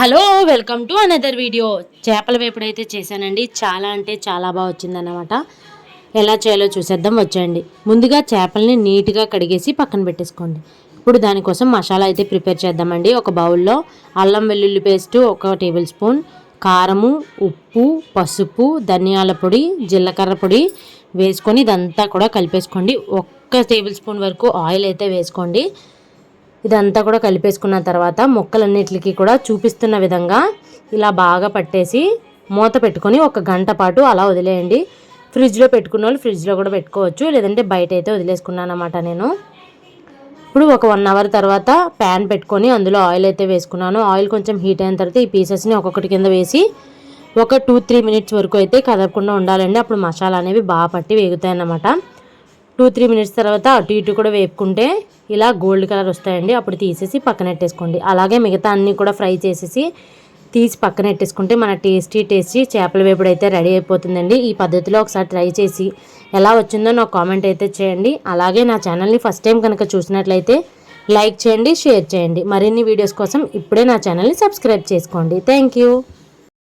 Hello welcome to another video చేపల వేపుడు అయితే చేశానండి. చాలా అంటే చాలా బాగా వచ్చిందన్నమాట. ఎలా చేయాలో చూసేద్దాం వచ్చేయండి. ముందుగా చేపల్ని నీట్గా కడిగేసి పక్కన పెట్టేసుకోండి. ఇప్పుడు దానికోసం మసాలా అయితే ప్రిపేర్ చేద్దామండి. ఒక బౌల్లో అల్లం వెల్లుల్లి పేస్ట్ ఒక టేబుల్ స్పూన్ కారము ఉప్పు పసుపు ధనియాల పొడి జీలకర్ర పొడి వేసుకొని ఇదంతా కూడా కలిపేసుకోండి. ఒక్క టేబుల్ స్పూన్ వరకు ఆయిల్ అయితే వేసుకోండి. ఇదంతా కూడా కలిపేసుకున్న తర్వాత మొక్కలన్నిటికీ కూడా చూపిస్తున్న విధంగా ఇలా బాగా పట్టేసి మూత పెట్టుకొని ఒక గంట పాటు అలా వదిలేయండి. ఫ్రిడ్జ్లో పెట్టుకున్న వాళ్ళు ఫ్రిడ్జ్లో కూడా పెట్టుకోవచ్చు. లేదంటే బయట అయితే వదిలేసుకున్నాను అనమాట నేను. ఇప్పుడు ఒక వన్ అవర్ తర్వాత ప్యాన్ పెట్టుకొని అందులో ఆయిల్ అయితే వేసుకున్నాను. ఆయిల్ కొంచెం హీట్ అయిన తర్వాత ఈ పీసెస్ని ఒక్కొక్కటి కింద వేసి ఒక టూ త్రీ మినిట్స్ వరకు అయితే కదపకుండా ఉండాలండి. అప్పుడు మసాలా అనేవి బాగా పట్టి వేగుతాయి అన్నమాట టూ త్రీ మినిట్స్ తర్వాత అటు ఇటు కూడా వేపుకుంటే ఇలా గోల్డ్ కలర్ వస్తాయండి. అప్పుడు తీసేసి పక్కనెట్టేసుకోండి అలాగే మిగతా అన్నీ కూడా ఫ్రై చేసేసి తీసి పక్కన పెట్టేసుకుంటే మన టేస్టీ టేస్టీ చేపల వేపుడు అయితే రెడీ అయిపోతుందండి. ఈ పద్ధతిలో ఒకసారి ట్రై చేసి ఎలా వచ్చిందో నాకు కామెంట్ అయితే చేయండి. అలాగే నా ఛానల్ని ఫస్ట్ టైం కనుక చూసినట్లయితే లైక్ చేయండి షేర్ చేయండి. మరిన్ని వీడియోస్ కోసం ఇప్పుడే నా ఛానల్ని సబ్స్క్రైబ్ చేసుకోండి. Thank you.